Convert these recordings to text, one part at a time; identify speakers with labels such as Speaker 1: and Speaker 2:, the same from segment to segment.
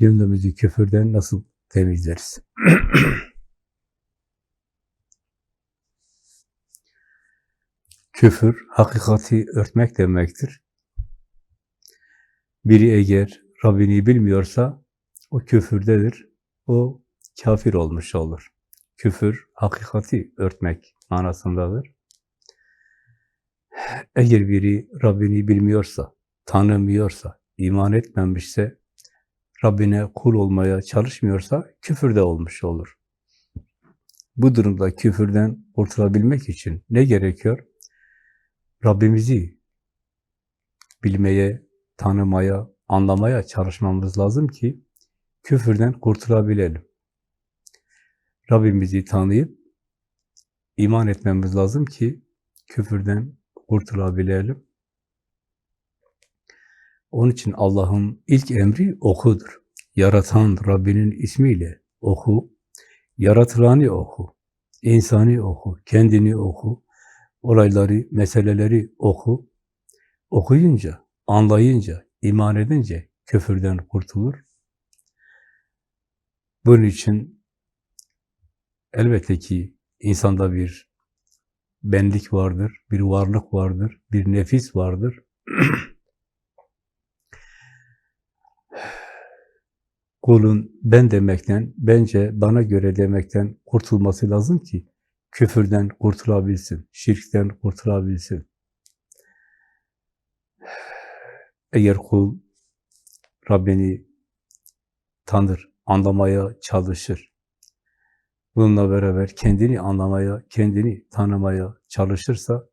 Speaker 1: gönlümüzü küfürden nasıl temizleriz? Küfür, hakikati örtmek demektir. Biri eğer Rabbini bilmiyorsa, o küfürdedir. O kafir olmuş olur. Küfür, hakikati örtmek manasındadır. Eğer biri Rabbini bilmiyorsa, tanımıyorsa, iman etmemişse, Rabbine kul olmaya çalışmıyorsa küfürde olmuş olur. Bu durumda küfürden kurtulabilmek için ne gerekiyor? Rabbimizi bilmeye, tanımaya, anlamaya çalışmamız lazım ki küfürden kurtulabilelim. Rabbimizi tanıyıp iman etmemiz lazım ki küfürden kurtulabilelim. Onun için Allah'ın ilk emri okudur. Yaratan Rabbinin ismiyle oku, yaratılanı oku, insani oku, kendini oku, olayları, meseleleri oku. Okuyunca, anlayınca, iman edince küfürden kurtulur. Bunun için elbette ki insanda bir benlik vardır, bir varlık vardır, bir nefis vardır. Kulun ben demekten, bence bana göre demekten kurtulması lazım ki küfürden kurtulabilsin, şirkten kurtulabilsin. Eğer kul Rabbini tanır, anlamaya çalışır, bununla beraber kendini anlamaya, kendini tanımaya çalışırsa,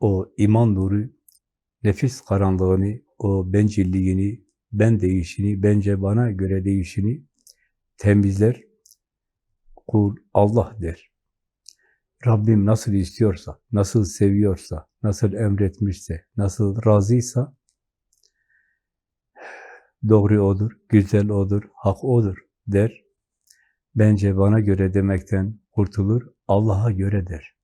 Speaker 1: o iman nuru, nefis karanlığını, o bencilliğini, ben değişini, bence bana göre değişini temizler, kul Allah der. Rabbim nasıl istiyorsa, nasıl seviyorsa, nasıl emretmişse, nasıl razıysa, doğru odur, güzel odur, hak odur der. Bence bana göre demekten kurtulur, Allah'a göre der.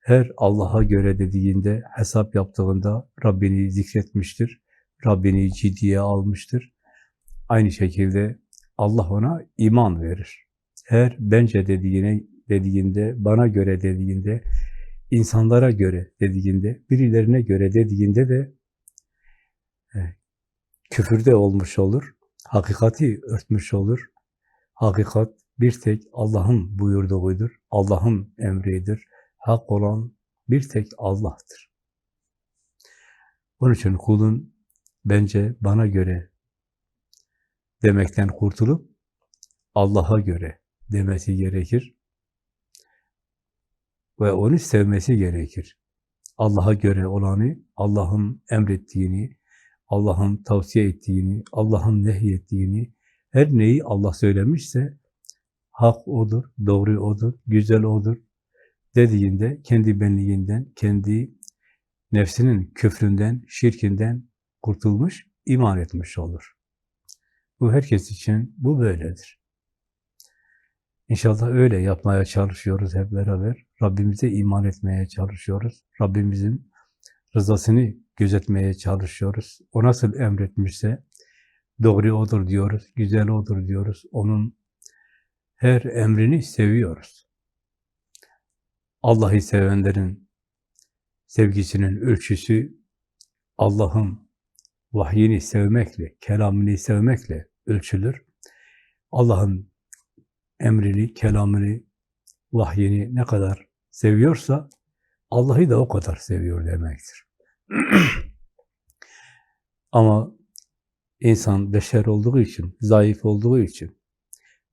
Speaker 1: Her Allah'a göre dediğinde, hesap yaptığında Rabbini zikretmiştir, Rabbini ciddiye almıştır. Aynı şekilde Allah ona iman verir. Her bence dediğine dediğinde, bana göre dediğinde, insanlara göre dediğinde, birilerine göre dediğinde de e, küfürde olmuş olur, hakikati örtmüş olur. Hakikat bir tek Allah'ın buyurduğudur, Allah'ın emridir. Hak olan bir tek Allah'tır. Onun için kulun bence bana göre demekten kurtulup Allah'a göre demesi gerekir. Ve onu sevmesi gerekir. Allah'a göre olanı, Allah'ın emrettiğini, Allah'ın tavsiye ettiğini, Allah'ın nehyettiğini, her neyi Allah söylemişse hak odur, doğru odur, güzel odur dediğinde kendi benliğinden, kendi nefsinin küfründen, şirkinden kurtulmuş, iman etmiş olur. Bu herkes için bu böyledir. İnşallah öyle yapmaya çalışıyoruz hep beraber. Rabbimize iman etmeye çalışıyoruz. Rabbimizin rızasını gözetmeye çalışıyoruz. O nasıl emretmişse doğru odur diyoruz, güzel odur diyoruz. Onun her emrini seviyoruz. Allah'ı sevenlerin sevgisinin ölçüsü Allah'ın vahyini sevmekle, kelamını sevmekle ölçülür. Allah'ın emrini, kelamını, vahyini ne kadar seviyorsa Allah'ı da o kadar seviyor demektir. Ama insan beşer olduğu için, zayıf olduğu için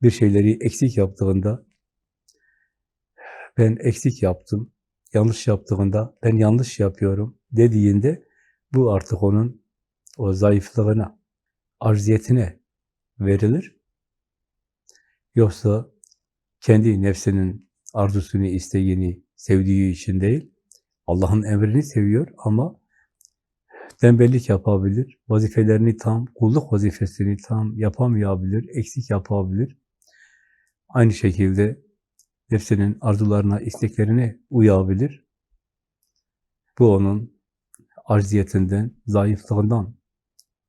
Speaker 1: bir şeyleri eksik yaptığında ben eksik yaptım, yanlış yaptığında ben yanlış yapıyorum dediğinde bu artık onun o zayıflığına, arziyetine verilir. Yoksa kendi nefsinin arzusunu, isteğini sevdiği için değil, Allah'ın emrini seviyor ama tembellik yapabilir, vazifelerini tam, kulluk vazifesini tam yapamayabilir, eksik yapabilir. Aynı şekilde nefsinin arzularına, isteklerine uyabilir. Bu onun arziyetinden, zayıflığından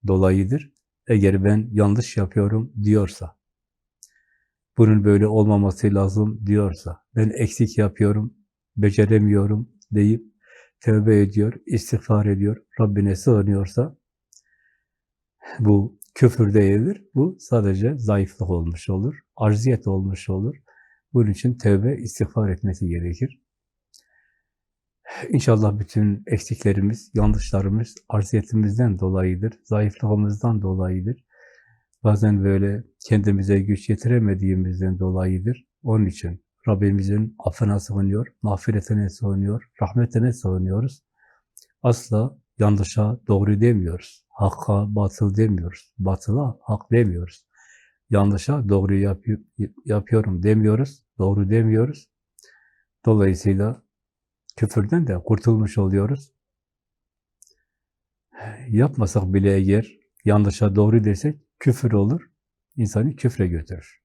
Speaker 1: dolayıdır. Eğer ben yanlış yapıyorum diyorsa, bunun böyle olmaması lazım diyorsa, ben eksik yapıyorum, beceremiyorum deyip tövbe ediyor, istiğfar ediyor, Rabbine sığınıyorsa, bu küfür değildir. Bu sadece zayıflık olmuş olur, arziyet olmuş olur. Bunun için tövbe, istiğfar etmesi gerekir. İnşallah bütün eksiklerimiz, yanlışlarımız arziyetimizden dolayıdır, zayıflığımızdan dolayıdır. Bazen böyle kendimize güç yetiremediğimizden dolayıdır. Onun için Rabbimizin affına sığınıyor, mağfiretine sığınıyor, rahmetine sığınıyoruz. Asla yanlışa doğru demiyoruz. Hakka batıl demiyoruz. Batıla hak demiyoruz. Yanlışa doğru yapı- yapıyorum demiyoruz. Doğru demiyoruz. Dolayısıyla küfürden de kurtulmuş oluyoruz. Yapmasak bile eğer yanlışa doğru desek küfür olur, insanı küfre götürür.